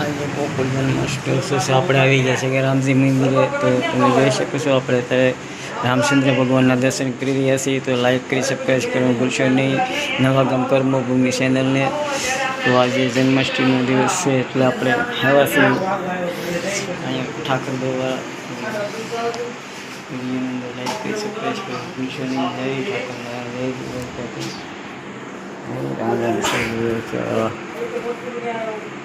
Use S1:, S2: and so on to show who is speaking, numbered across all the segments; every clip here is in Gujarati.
S1: અહીં બોલવાનું હોસ્ટેલ છે આપણે આવી જ છે કે રામજી મંદિર તો એ વિશે કુછ આપ રહે રામસિંહ ને ભગવાનના દર્શન કરી એસી તો લાઈક કરી સબસ્ક્રાઇબ કરો ગુલશુની નવા ગંગ પરમો ભૂમિ ચેનલ ને તો આજે જન્મષ્ટમી નો દિવસ છે એટલે આપણે આવસી આને ઠાક દો વા રી મંદિર લાઈક કરી સબસ્ક્રાઇબ કરો ગુલશુની હે ઠાક નહી આ રાજા
S2: છે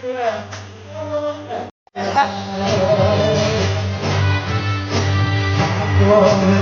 S3: you.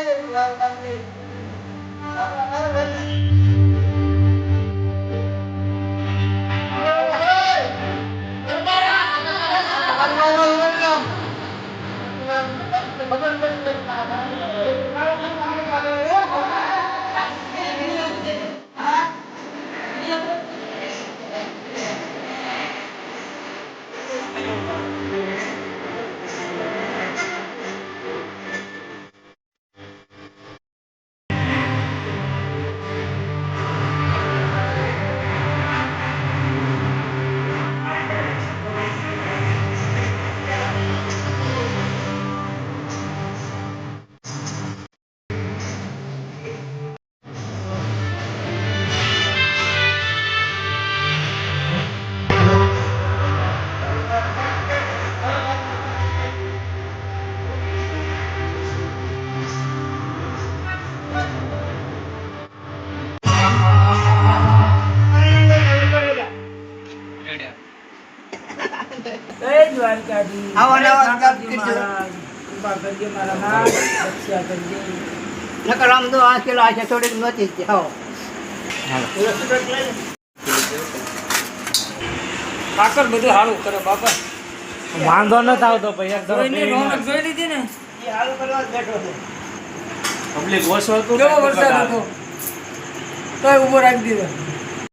S3: જય નથી
S2: બધું હારું કરે
S4: વાંધો ન આવતો ભાઈ જોઈને
S2: ને
S3: એ હારું કરવા
S4: પબ્લિક વરસાદ કેવો વરસાદ હતો
S2: તોય ઉભો રાખી દીધો